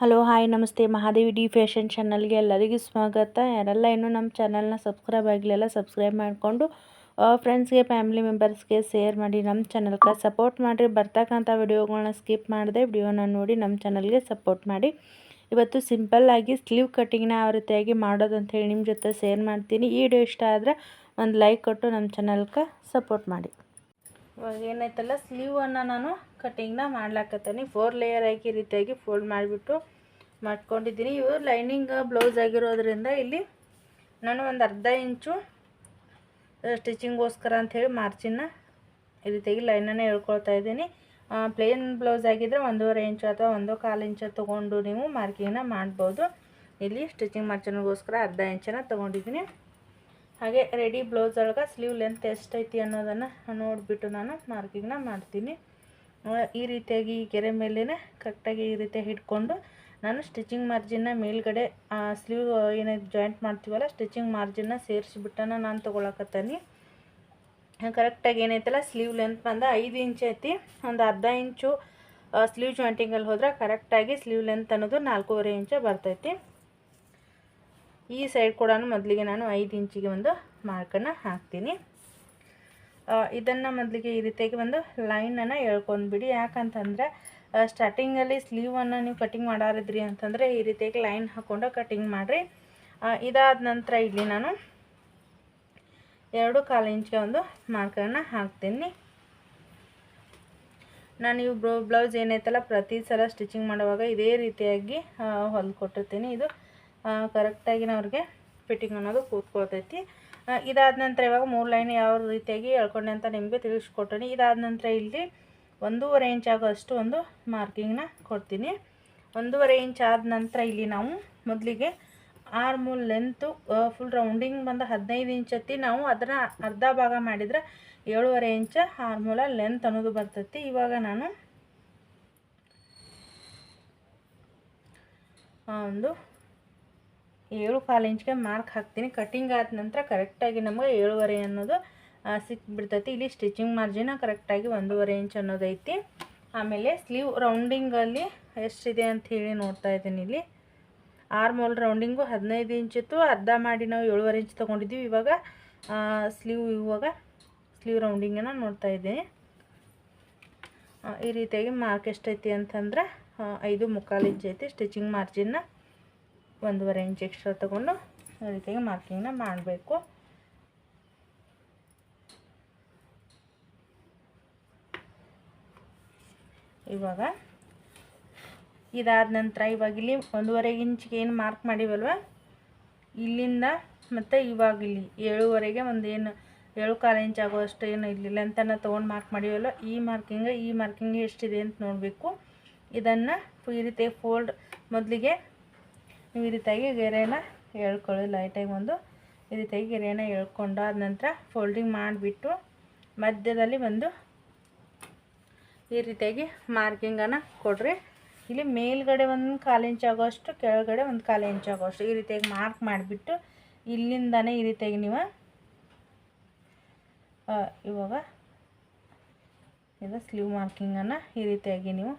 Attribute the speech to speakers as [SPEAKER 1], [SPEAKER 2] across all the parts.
[SPEAKER 1] Hello, hi, ನಮಸ್ತೆ. Mahadevi D fashion ಚಾನಲ್ಗೆ ಎಲ್ಲರಿಗೂ ಸ್ವಾಗತ. ಯಾರೆಲ್ಲ ಇನ್ನೂ ನಮ್ಮ ಚಾನಲ್ನ ಸಬ್ಸ್ಕ್ರೈಬ್ ಆಗಲಿಲ್ಲ ಸಬ್ಸ್ಕ್ರೈಬ್ ಮಾಡಿಕೊಂಡು ಫ್ರೆಂಡ್ಸ್ಗೆ ಫ್ಯಾಮಿಲಿ ಮೆಂಬರ್ಸ್ಗೆ ಶೇರ್ ಮಾಡಿ, ನಮ್ಮ ಚಾನಲ್ಗೆ ಸಪೋರ್ಟ್ ಮಾಡಿರಿ. ಬರ್ತಕ್ಕಂಥ ವಿಡಿಯೋಗಳನ್ನ ಸ್ಕಿಪ್ ಮಾಡಿದೆ ವಿಡಿಯೋನ ನೋಡಿ, ನಮ್ಮ ಚಾನಲ್ಗೆ ಸಪೋರ್ಟ್ ಮಾಡಿ. ಇವತ್ತು ಸಿಂಪಲ್ಲಾಗಿ ಸ್ಲೀವ್ ಕಟ್ಟಿಂಗ್ನ ಯಾವ ರೀತಿಯಾಗಿ ಮಾಡೋದು ಅಂತ ಹೇಳಿ ನಿಮ್ಮ ಜೊತೆ ಶೇರ್ ಮಾಡ್ತೀನಿ. ಈ ವಿಡಿಯೋ ಇಷ್ಟ ಆದರೆ ಒಂದು ಲೈಕ್ ಕೊಟ್ಟು ನಮ್ಮ ಚಾನಲ್ಗೆ ಸಪೋರ್ಟ್ ಮಾಡಿ. ಇವಾಗ ಏನಾಯ್ತಲ್ಲ ಸ್ಲೀವನ್ನು ನಾನು ಕಟ್ಟಿಂಗ್ನ ಮಾಡ್ಲಾಕತ್ತೀನಿ. ಫೋರ್ ಲೇಯರ್ ಆಗಿ ರೀತಿಯಾಗಿ ಫೋಲ್ಡ್ ಮಾಡಿಬಿಟ್ಟು ಮಾಡ್ಕೊಂಡಿದ್ದೀನಿ. ಇವು ಲೈನಿಂಗ್ ಬ್ಲೌಸ್ ಆಗಿರೋದ್ರಿಂದ ಇಲ್ಲಿ ನಾನು ಒಂದು ಅರ್ಧ ಇಂಚು ಸ್ಟಿಚಿಂಗೋಸ್ಕರ ಅಂಥೇಳಿ ಮಾರ್ಚಿನ ಈ ರೀತಿಯಾಗಿ ಲೈನನ್ನು ಹೇಳ್ಕೊಳ್ತಾ ಇದ್ದೀನಿ. ಪ್ಲೇನ್ ಬ್ಲೌಸ್ ಆಗಿದ್ದರೆ ಒಂದೂವರೆ ಇಂಚು ಅಥವಾ ಒಂದು ಕಾಲು ಇಂಚು ತೊಗೊಂಡು ನೀವು ಮಾರ್ಕಿಂಗ್ನ ಮಾಡ್ಬೋದು. ಇಲ್ಲಿ ಸ್ಟಿಚಿಂಗ್ ಮಾರ್ಚಿನಗೋಸ್ಕರ ಅರ್ಧ ಇಂಚನ್ನು ತೊಗೊಂಡಿದ್ದೀನಿ. ಹಾಗೆ ರೆಡಿ ಬ್ಲೌಸ್ ಒಳಗೆ ಸ್ಲೀವ್ ಲೆಂತ್ ಎಷ್ಟೈತಿ ಅನ್ನೋದನ್ನು ನೋಡಿಬಿಟ್ಟು ನಾನು ಮಾರ್ಕಿಂಗ್ನ ಮಾಡ್ತೀನಿ. ಈ ರೀತಿಯಾಗಿ ಗೆರೆ ಮೇಲೇ ಕರೆಕ್ಟಾಗಿ ಈ ರೀತಿ ಹಿಡ್ಕೊಂಡು ನಾನು ಸ್ಟಿಚಿಂಗ್ ಮಾರ್ಜಿನ್ನ ಮೇಲ್ಗಡೆ ಸ್ಲೀವ್ ಏನೈತೆ ಜಾಯಿಂಟ್ ಮಾಡ್ತೀವಲ್ಲ ಸ್ಟಿಚಿಂಗ್ ಮಾರ್ಜಿನ್ನ ಸೇರಿಸಿಬಿಟ್ಟನ ನಾನು ತೊಗೊಳಕತ್ತೀನಿ. ಕರೆಕ್ಟಾಗಿ ಏನೈತಲ್ಲ ಸ್ಲೀವ್ ಲೆಂತ್ ಬಂದ ಐದು ಇಂಚ್ ಐತಿ. ಒಂದು ಅರ್ಧ ಇಂಚು ಸ್ಲೀವ್ ಜಾಯಿಂಟಿಂಗಲ್ಲಿ ಹೋದ್ರೆ ಕರೆಕ್ಟಾಗಿ ಸ್ಲೀವ್ ಲೆಂತ್ ಅನ್ನೋದು ನಾಲ್ಕೂವರೆ ಇಂಚು ಬರ್ತೈತಿ. ಈ ಸೈಡ್ ಕೂಡ ಮೊದಲಿಗೆ ನಾನು ಐದು ಇಂಚಿಗೆ ಒಂದು ಮಾರ್ಕನ್ನು ಹಾಕ್ತೀನಿ. ಇದನ್ನು ಮೊದಲಿಗೆ ಈ ರೀತಿಯಾಗಿ ಒಂದು ಲೈನನ್ನು ಎಳ್ಕೊಂಡ್ಬಿಡಿ ಯಾಕಂತಂದರೆ ಸ್ಟಾರ್ಟಿಂಗಲ್ಲಿ ಸ್ಲೀವನ್ನು ನೀವು ಕಟಿಂಗ್ ಮಾಡಾರಿದ್ರಿ ಅಂತಂದರೆ ಈ ರೀತಿಯಾಗಿ ಲೈನ್ ಹಾಕ್ಕೊಂಡು ಕಟಿಂಗ್ ಮಾಡಿರಿ. ಇದಾದ ನಂತರ ಇಲ್ಲಿ ನಾನು ಎರಡು ಕಾಲು ಇಂಚಿಗೆ ಒಂದು ಮಾರ್ಕನ್ನು ಹಾಕ್ತೀನಿ. ನಾನು ಇವು ಬ್ಲೌ, ಬ್ಲೌಸ್ ಏನೈತಲ್ಲ ಪ್ರತಿ ಸಲ ಸ್ಟಿಚಿಂಗ್ ಮಾಡುವಾಗ ಇದೇ ರೀತಿಯಾಗಿ ಹೊಲ್ದು ಕೊಟ್ಟಿರ್ತೀನಿ. ಇದು ಕರೆಕ್ಟಾಗಿ ಅವ್ರಿಗೆ ಫಿಟ್ಟಿಂಗ್ ಅನ್ನೋದು ಕೂತ್ಕೊಳ್ತೈತಿ. ಇದಾದ ನಂತರ ಇವಾಗ ಮೂರು ಲೈನ್ ಯಾವ ರೀತಿಯಾಗಿ ಹೇಳ್ಕೊಂಡೆ ಅಂತ ನಿಮಗೆ ತಿಳಿಸ್ಕೊಟ್ಟೀನಿ. ಇದಾದ ನಂತರ ಇಲ್ಲಿ ಒಂದೂವರೆ ಇಂಚ್ ಆಗೋಷ್ಟು ಒಂದು ಮಾರ್ಕಿಂಗ್ನ ಕೊಡ್ತೀನಿ. ಒಂದೂವರೆ ಇಂಚ್ ಆದ ನಂತರ ಇಲ್ಲಿ ನಾವು ಮೊದಲಿಗೆ ಆರ್ಮೂಲ್ ಲೆಂತು ಫುಲ್ ರೌಂಡಿಂಗ್ ಬಂದು ಹದಿನೈದು ಇಂಚ್ ಹತ್ತಿ ನಾವು ಅದನ್ನ ಅರ್ಧ ಭಾಗ ಮಾಡಿದರೆ ಏಳುವರೆ ಇಂಚ ಆರ್ಮೂಲ ಲೆಂತ್ ಅನ್ನೋದು ಬರ್ತೈತಿ. ಇವಾಗ ನಾನು ಒಂದು ಏಳು ಕಾಲು ಇಂಚ್ಗೆ ಮಾರ್ಕ್ ಹಾಕ್ತೀನಿ. ಕಟ್ಟಿಂಗ್ ಆದ ನಂತರ ಕರೆಕ್ಟಾಗಿ ನಮಗೆ ಏಳುವರೆ ಅನ್ನೋದು ಸಿಕ್ಬಿಡ್ತೈತಿ. ಇಲ್ಲಿ ಸ್ಟಿಚಿಂಗ್ ಮಾರ್ಜಿನ ಕರೆಕ್ಟಾಗಿ ಒಂದೂವರೆ ಇಂಚ್ ಅನ್ನೋದೈತಿ. ಆಮೇಲೆ ಸ್ಲೀವ್ ರೌಂಡಿಂಗಲ್ಲಿ ಎಷ್ಟಿದೆ ಅಂತ ಹೇಳಿ ನೋಡ್ತಾ ಇದ್ದೀನಿ ಇಲ್ಲಿ. ಆರು ಮೋಲ್ ರೌಂಡಿಂಗು ಹದಿನೈದು ಇಂಚಿತ್ತು ಅರ್ಧ ಮಾಡಿ ನಾವು ಏಳುವರೆ ಇಂಚ್ ತೊಗೊಂಡಿದ್ದೀವಿ. ಇವಾಗ ಸ್ಲೀವ್ ಇವಾಗ ಸ್ಲೀವ್ ರೌಂಡಿಂಗನ್ನು ನೋಡ್ತಾ ಇದ್ದೀನಿ. ಈ ರೀತಿಯಾಗಿ ಮಾರ್ಕ್ ಎಷ್ಟೈತಿ ಅಂತಂದ್ರೆ ಐದು ಮುಕ್ಕಾಲು ಇಂಚ್ ಐತಿ ಸ್ಟಿಚಿಂಗ್ ಮಾರ್ಜಿನ್ನ ಒಂದೂವರೆ ಇಂಚ್ ಎಕ್ಸ್ಟ್ರಾ ತೊಗೊಂಡು ರೀತಿಯಾಗಿ ಮಾರ್ಕಿಂಗ್ನ ಮಾಡಬೇಕು. ಇವಾಗ ಇದಾದ ನಂತರ ಇವಾಗ ಇಲ್ಲಿ ಒಂದೂವರೆ ಇಂಚಿಗೆ ಏನು ಮಾರ್ಕ್ ಮಾಡಿವಲ್ವ? ಇಲ್ಲಿಂದ ಮತ್ತು ಇವಾಗ ಇಲ್ಲಿ ಏಳುವರೆಗೆ ಒಂದು ಏನು ಏಳು ಕಾಲು ಇಂಚ್ ಆಗುವಷ್ಟು ಏನು ಇಲ್ಲಿ ಲೆಂತನ್ನು ತೊಗೊಂಡು ಮಾರ್ಕ್ ಮಾಡಿವಲ್ಲ ಈ ಮಾರ್ಕಿಂಗ್ ಈ ಮಾರ್ಕಿಂಗ್ ಎಷ್ಟಿದೆ ಅಂತ ನೋಡಬೇಕು. ಇದನ್ನು ಈ ರೀತಿ ಫೋಲ್ಡ್ ಮೊದಲಿಗೆ ಈ ರೀತಿಯಾಗಿ ಗೆರೆನ ಎಳ್ಕೊಳ್ಳಿ. ಲೈಟಾಗಿ ಒಂದು ಈ ರೀತಿಯಾಗಿ ಗೆರೆನ ಆದ ನಂತರ ಫೋಲ್ಡಿಂಗ್ ಮಾಡಿಬಿಟ್ಟು ಮಧ್ಯದಲ್ಲಿ ಒಂದು ಈ ರೀತಿಯಾಗಿ ಮಾರ್ಕಿಂಗನ್ನು ಕೊಡ್ರಿ. ಇಲ್ಲಿ ಮೇಲ್ಗಡೆ ಒಂದು ಕಾಲು ಇಂಚ್ ಆಗೋಷ್ಟು ಕೆಳಗಡೆ ಒಂದು ಕಾಲು ಇಂಚ್ ಆಗೋಷ್ಟು ಈ ರೀತಿಯಾಗಿ ಮಾರ್ಕ್ ಮಾಡಿಬಿಟ್ಟು ಇಲ್ಲಿಂದನೇ ಈ ರೀತಿಯಾಗಿ ನೀವು ಇವಾಗ ಇದು ಸ್ಲೀವ್ ಮಾರ್ಕಿಂಗನ್ನು ಈ ರೀತಿಯಾಗಿ ನೀವು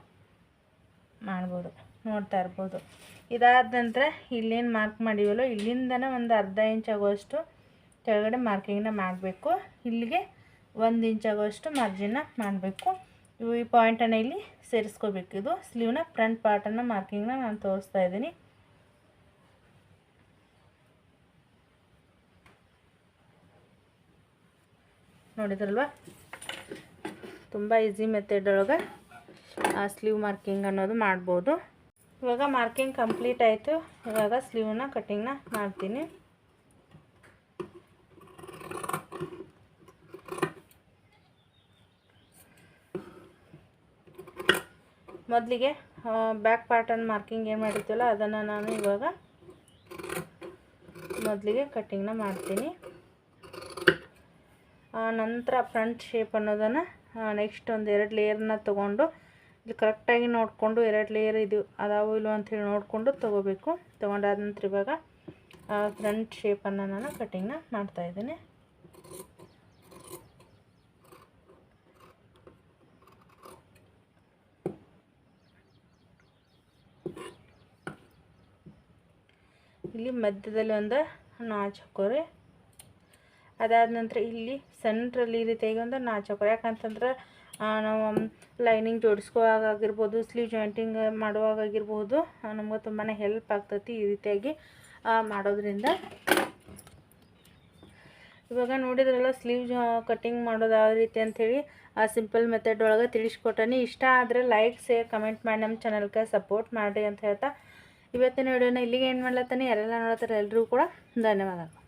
[SPEAKER 1] ಮಾಡ್ಬೋದು. ನೋಡ್ತಾ ಇರ್ಬೋದು. ಇದಾದ ನಂತರ ಇಲ್ಲೇನು ಮಾರ್ಕ್ ಮಾಡಿವಲ್ಲೋ, ಇಲ್ಲಿಂದನೇ ಒಂದು ಅರ್ಧ ಇಂಚ್ ಆಗೋಷ್ಟು ಕೆಳಗಡೆ ಮಾರ್ಕಿಂಗ್ನ ಮಾಡಬೇಕು. ಇಲ್ಲಿಗೆ ಒಂದು ಇಂಚ್ ಆಗೋಷ್ಟು ಮಾರ್ಜಿನ ಮಾಡಬೇಕು. ಇವು ಈ ಪಾಯಿಂಟನ್ನು ಇಲ್ಲಿ ಸೇರಿಸ್ಕೋಬೇಕು. ಇದು ಸ್ಲೀವ್ನ ಫ್ರಂಟ್ ಪಾರ್ಟನ್ನು ಮಾರ್ಕಿಂಗ್ನ ನಾನು ತೋರಿಸ್ತಾ ಇದ್ದೀನಿ. ನೋಡಿದ್ರಲ್ವ? ತುಂಬ ಈಸಿ ಮೆಥಡ್ ಒಳಗೆ ಸ್ಲೀವ್ ಮಾರ್ಕಿಂಗ್ ಅನ್ನೋದು ಮಾಡ್ಬೋದು. ಇವಾಗ ಮಾರ್ಕಿಂಗ್ ಕಂಪ್ಲೀಟ್ ಆಯಿತು. ಇವಾಗ ಸ್ಲೀವ್ನ ಕಟ್ಟಿಂಗ್ನ ಮಾಡ್ತೀನಿ. ಮೊದಲಿಗೆ ಬ್ಯಾಕ್ ಪಾರ್ಟನ್ನು ಮಾರ್ಕಿಂಗ್ ಏನು ಮಾಡಿದ್ದಲ್ಲ ಅದನ್ನು ನಾನು ಇವಾಗ ಮೊದಲಿಗೆ ಕಟ್ಟಿಂಗ್ನ ಮಾಡ್ತೀನಿ. ನಂತರ ಫ್ರಂಟ್ ಶೇಪ್ ಅನ್ನೋದನ್ನು ನೆಕ್ಸ್ಟ್ ಒಂದು ಎರಡು ಲೇಯರ್ನ ತೊಗೊಂಡು ಇಲ್ಲಿ ಕರೆಕ್ಟಾಗಿ ನೋಡಿಕೊಂಡು ಎರಡು ಲೇಯರ್ ಇದು ಅದಾವು ಇಲ್ಲೋ ಅಂಥೇಳಿ ನೋಡಿಕೊಂಡು ತೊಗೋಬೇಕು. ತೊಗೊಂಡಾದ ನಂತರ ಇವಾಗ ಫ್ರಂಟ್ ಶೇಪನ್ನು ನಾನು ಕಟ್ಟಿಂಗ್ನ ಮಾಡ್ತಾಯಿದ್ದೀನಿ ಇಲ್ಲಿ ಮಧ್ಯದಲ್ಲಿ ಒಂದು ನಾಚ್ ಹಾಕೋರಿ. ಅದಾದ ನಂತರ ಇಲ್ಲಿ ಸೆಂಟ್ರಲ್ಲಿ ಈ ರೀತಿಯಾಗಿ ಒಂದು ನಾಚ್ ಹಾಕೋರಿ. ಯಾಕಂತಂದ್ರೆ ನಾವು ಲೈನಿಂಗ್ ಜೋಡಿಸ್ಕೋವಾಗ ಆಗಿರ್ಬೋದು ಸ್ಲೀವ್ ಜಾಯಿಂಟಿಂಗ್ ಮಾಡುವಾಗ ಆಗಿರ್ಬೋದು ನಮ್ಗೆ ತುಂಬಾ ಹೆಲ್ಪ್ ಆಗ್ತೈತಿ ಈ ರೀತಿಯಾಗಿ ಮಾಡೋದ್ರಿಂದ. ಇವಾಗ ನೋಡಿದ್ರಲ್ಲ, ಸ್ಲೀವ್ ಕಟ್ಟಿಂಗ್ ಮಾಡೋದು ಯಾವ ರೀತಿ ಅಂಥೇಳಿ, ಆ, ಸಿಂಪಲ್ ಮೆಥಡ್ ಒಳಗೆ ತಿಳಿಸ್ಕೊಟ್ಟನಿ. ಇಷ್ಟ ಆದರೆ ಲೈಕ್, ಶೇರ್, ಕಮೆಂಟ್ ಮಾಡಿ ನಮ್ಮ ಚಾನಲ್ಗೆ ಸಪೋರ್ಟ್ ಮಾಡಿರಿ ಅಂತ ಹೇಳ್ತಾ. ಇವತ್ತಿನ ವಿಡಿಯೋನ ಇಲ್ಲಿಗೆ ಏನು ಮಾಡ್ಲತ್ತಾನೆ. ಎಲ್ಲ ನೋಡತ್ತಾರೆ ಎಲ್ಲರಿಗೂ ಕೂಡ ಧನ್ಯವಾದಗಳು